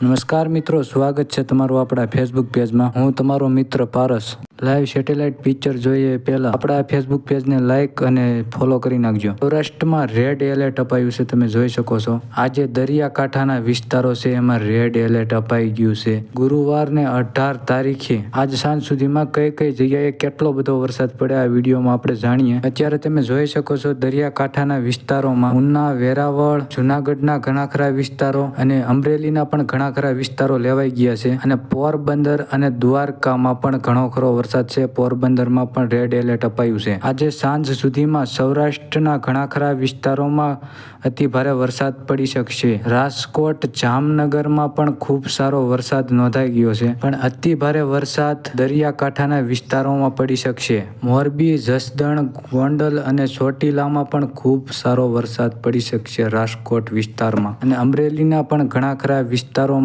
નમસ્કાર મિત્રો, સ્વાગત છે તમારું આપણા ફેસબુક પેજમાં હું તમારો મિત્ર પારસ. લાઈવ સેટેલાઇટ પિક્ચર જોઈએ પહેલાં. આપણા ફેસબુક પેજને લાઇક અને ફોલો કરી નાખજો. સૌરાષ્ટ્રમાં રેડ એલર્ટ અપાયું છે, તમે જોઈ શકો છો. આજે દરિયાકાંઠાના વિસ્તારો છે, એમાં રેડ એલર્ટ અપાઈ ગયું છે. ગુરુવારને અઢાર તારીખે. આજ સાંજ સુધીમાં કઈ કઈ જગ્યાએ કેટલો બધો વરસાદ પડ્યો, આ વિડીયોમાં આપણે જાણીએ. અત્યારે તમે જોઈ શકો છો દરિયાકાંઠાના વિસ્તારોમાં ઉના, વેરાવળ, જુનાગઢના ઘણા ખરા વિસ્તારો અને અમરેલીના પણ ઘણા ખરા વિસ્તારો લેવાઈ ગયા છે અને પોરબંદર અને દ્વારકામાં પણ ઘણો ખરો વરસાદ છે. પોરબંદરમાં પણ રેડ એલર્ટ અપાયું છે. આજે સાંજ સુધીમાં સૌરાષ્ટ્રના ઘણા ખરા વિસ્તારોમાં અતિ ભારે વરસાદ પડી શકશે. રાજકોટ, જામનગરમાં પણ ખૂબ સારો વરસાદ નોંધાઈ ગયો છે, પણ અતિ ભારે વરસાદ દરિયાકાંઠાના વિસ્તારોમાં પડી શકશે. મોરબી, જસદણ, ગોંડલ અને ચોટીલામાં પણ ખૂબ સારો વરસાદ પડી શકશે રાજકોટ વિસ્તારમાં. અને અમરેલીના પણ ઘણા ખરા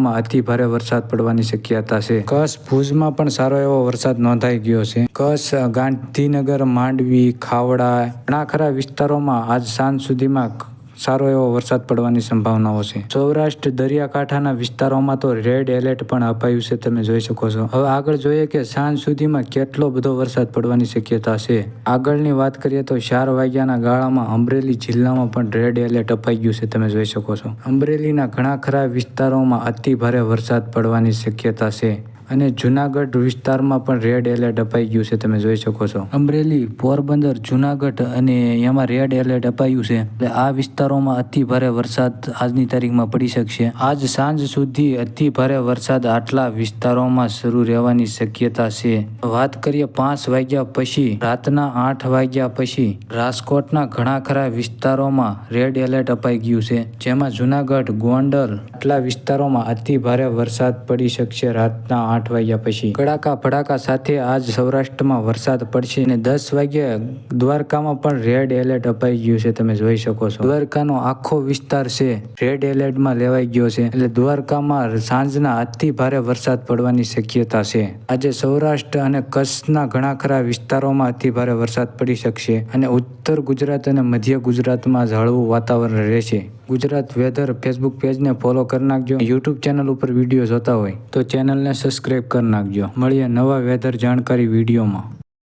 અતિ ભારે વરસાદ પડવાની શક્યતા છે. કચ્છ ભુજમાં પણ સારો એવો વરસાદ નોંધાઈ ગયો છે. કચ્છ, ગાંધીનગર, માંડવી, ખાવડા, ઘણા ખરા વિસ્તારોમાં આજ સાંજ સુધીમાં સારો એવો વરસાદ પડવાની સંભાવનાઓ છે. સૌરાષ્ટ્ર દરિયાકાંઠાના વિસ્તારોમાં તો રેડ એલર્ટ પણ અપાયું છે, તમે જોઈ શકો છો. હવે આગળ જોઈએ કે સાંજ સુધીમાં કેટલો બધો વરસાદ પડવાની શક્યતા છે. આગળની વાત કરીએ તો ચાર વાગ્યાના ગાળામાં અમરેલી જિલ્લામાં પણ રેડ એલર્ટ અપાઈ ગયું છે, તમે જોઈ શકો છો. અમરેલીના ઘણા ખરા વિસ્તારોમાં અતિ ભારે વરસાદ પડવાની શક્યતા છે. અને જુનાગઢ વિસ્તારમાં પણ રેડ એલર્ટ અપાઈ ગયું છે, તમે જોઈ શકો છો. અમરેલી પોરબંદર, જુનાગઢ અને એમાં રેડ એલર્ટ અપાયું છે. એટલે આ વિસ્તારોમાં અતિ ભારે વરસાદ આજની તારીખમાં પડી શકશે. આજ સાંજ સુધી અતિ ભારે વરસાદ આટલા વિસ્તારોમાં શરૂ રહેવાની શક્યતા છે. વાત કરીએ પાંચ વાગ્યા પછી, રાતના આઠ વાગ્યા પછી, રાજકોટના ઘણા ખરા વિસ્તારોમાં રેડ એલર્ટ અપાઈ ગયું છે. જેમાં જુનાગઢ, ગોંડલ આટલા વિસ્તારોમાં અતિ ભારે વરસાદ પડી શકશે રાતના આઠ વાગ્યા પછી. કડાકા ભડાકા સાથે આજ સૌરાષ્ટ્રમાં વરસાદ પડશે અને દસ વાગ્યે દ્વારકામાં પણ રેડ એલર્ટ અપાઈ ગયું છે. તમે જોઈ શકો છો. દ્વારકાનો આખો વિસ્તાર છે રેડ એલર્ટમાં લેવાઈ ગયો છે. એટલે દ્વારકામાં સાંજના અતિ ભારે વરસાદ પડવાની શક્યતા છે. આજે સૌરાષ્ટ્ર અને કચ્છના ઘણા ખરા વિસ્તારોમાં અતિ ભારે વરસાદ પડી શકશે અને ઉત્તર ગુજરાત અને મધ્ય ગુજરાતમાં હળવું વાતાવરણ રહેશે. ગુજરાત વેધર ફેસબુક પેજને ફોલો કરી નાખજો. યુટ્યુબ ચેનલ ઉપર વીડિયો જોતા હોય તો ચેનલને સબસ્ક્રાઈબ કરી નાખજો. મળીએ નવા વેધર જાણકારી વિડીયોમાં.